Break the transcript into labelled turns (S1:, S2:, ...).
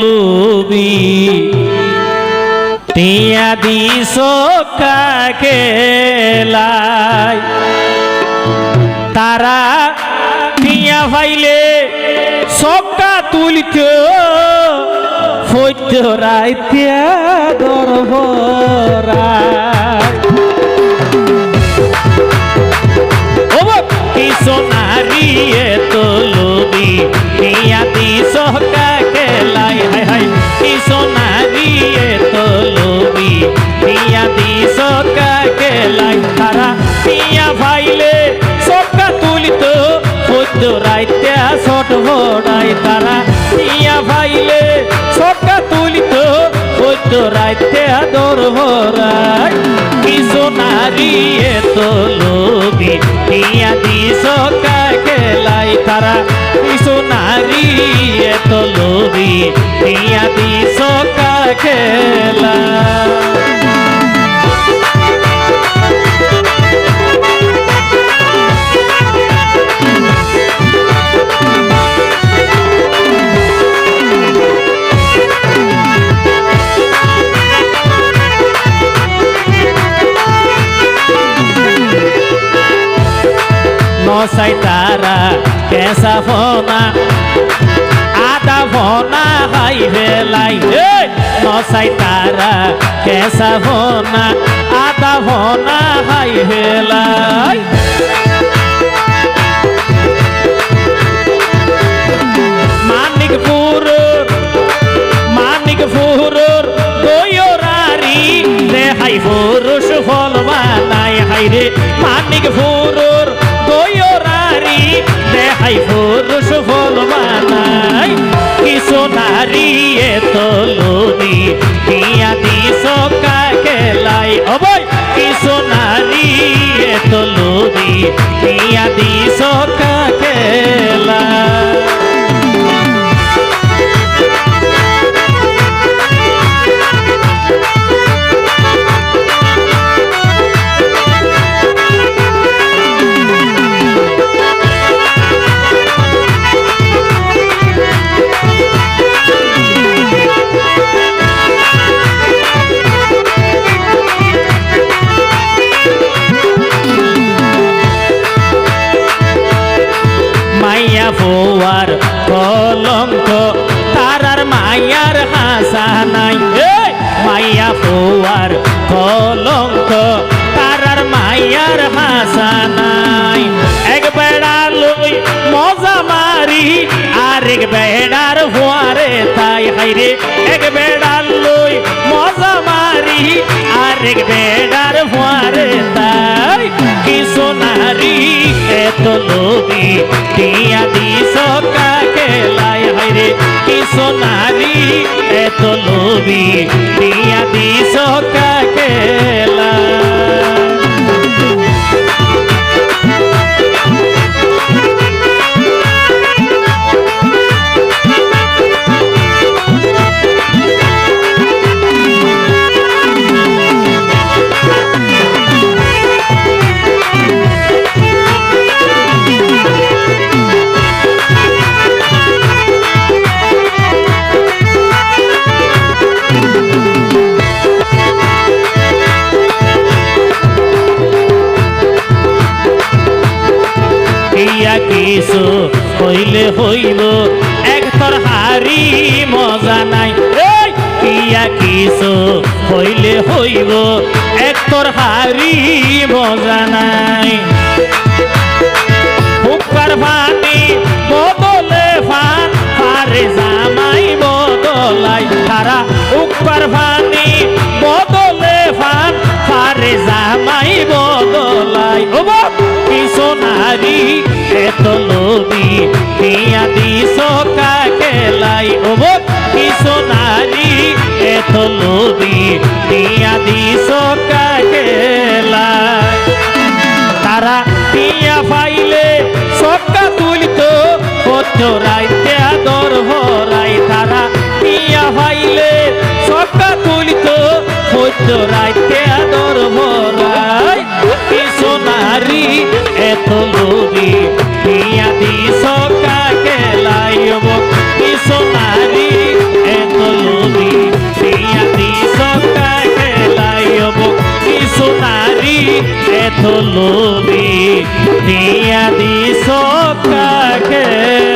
S1: লুবি টিয়া দিস কাকে তারা টিয়া ভাইলে সকা তুলিত। ফৈত্য রাইতিয়া কি সোনারিয়ে তো লোবি নিয়াতি সহকা খেলাই হাই হাই। কি সোনারিয়ে তো লোবি নিয়াতি সহকা খেলাই তারা টিয়া ভাইলে সকা তুলিত। সদ্য রাইত্যা ছট ভরাই তারা টিয়া ভাইলে সকা তুলিত। সদ্য রাইত্যা দর ভরাই কি সোনারিয়ে তো লোবি টিয়া দিস খেলাই তারা কি তো লোবি টিয়া দিস খেলা নসাই তারা কেসা ফোনা। হাই ভেলাই নসাই তারা কেসা ফোনা আদা ফোনা হাই ভেলাই মানিক পুরুর মানিক পুরুর দয়রারি দেহাই পুরুষ ফল বানাই হাইরে মানিক পুরুর দয়রারি দেহাই পুরুষ ফল বানাই। কাকেলাই অবই কি সোনারি এ তলুনি দিয়া দিস কাকেলাই ফোয়ার কলঙ্ক তারার মায়ার হাসা নাই! মাইয়া ফোয়ার কলঙ্ক তারার মায়ার হাসা নাই এক বেড়া লই মজা মারি, আরেক বেড়ার ফোয়ারে তাই হাইরে এক বেড়া লই মজা মারি, আরেক বেড়ার লোভি টিয়া দিস কাকে লাই? হাইরে কি সোনারি এত লোভি। কিছু হইলে হইল একতর হারি মজা নাই। ইয়া কিছু হইলে হইল একতর হারি মজা নাই। হুকার বদলে ফান পারে জামাই বদলাই বদলে ফান পারে জামাই বদলাই বাপ, কি সোনারি এত লোবি দিয়া দিস কাকে লাই। ও বাপ, সোনারি এত লোবি দিয়া দিস কাকে লাই। তারা টিয়া ফাইলে সবকা তুলিত কত রাইতে আদর ভরাই তারা টিয়া ফাইলে সবকা তুলিত কত রাইতে আদর ভরাই এত লোভী দিয়া দিস কাকে?